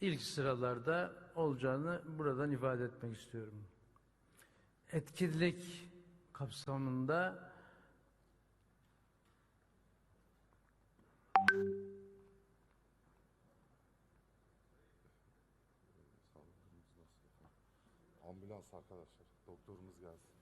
ilk sıralarda olacağını buradan ifade etmek istiyorum. Etkinlik kapsamında? Ambulans arkadaşlar. Doktorumuz gelsin.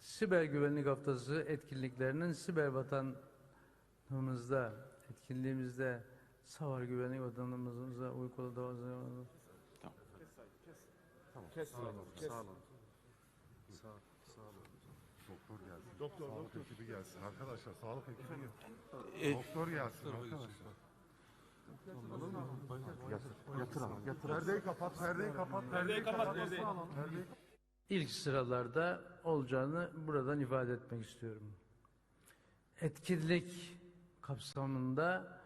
Siber Güvenlik Haftası etkinliklerinin siber vatanımızda, etkinliğimizde savar güvenlik vatanımıza uykulu da Kes sağ olun. Sağ olun. Sağ, sağ olun. Doktor gelsin. Doktor, sağlık ekibi gelsin. Arkadaşlar sağlık ekibi gelsin. Doktor gelsin arkadaşlar. Yatır, yatır ama, yatır. Perdeyi kapat, perdeyi kapat. Perdeyi kapat, perdeyi. Perdeyi ilk sıralarda olacağını buradan ifade etmek istiyorum. Etkinlik kapsamında?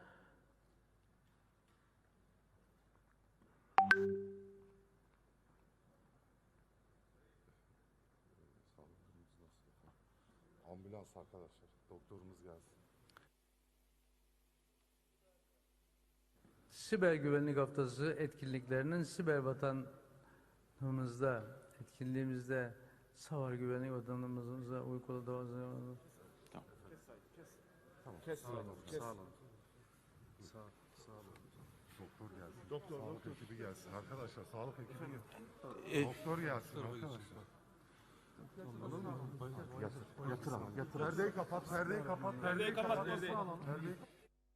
Ambulans arkadaşlar. Doktorumuz gelsin. Siber Güvenlik Haftası etkinliklerinin siber vatanımızda, etkinliğimizde savar güvenlik vatanımıza uykulu da Kes sağ olun. Sağ olun. Sağ, sağ olun. Doktor gelsin. Doktor, sağlık ekibi gelsin. Arkadaşlar sağlık ekibi gelsin. Doktor gelsin arkadaşlar. Yatır, yatır ama, yatır. Perdeyi kapat, perdeyi kapat. Perdeyi kapat, perdeyi. Perdeyi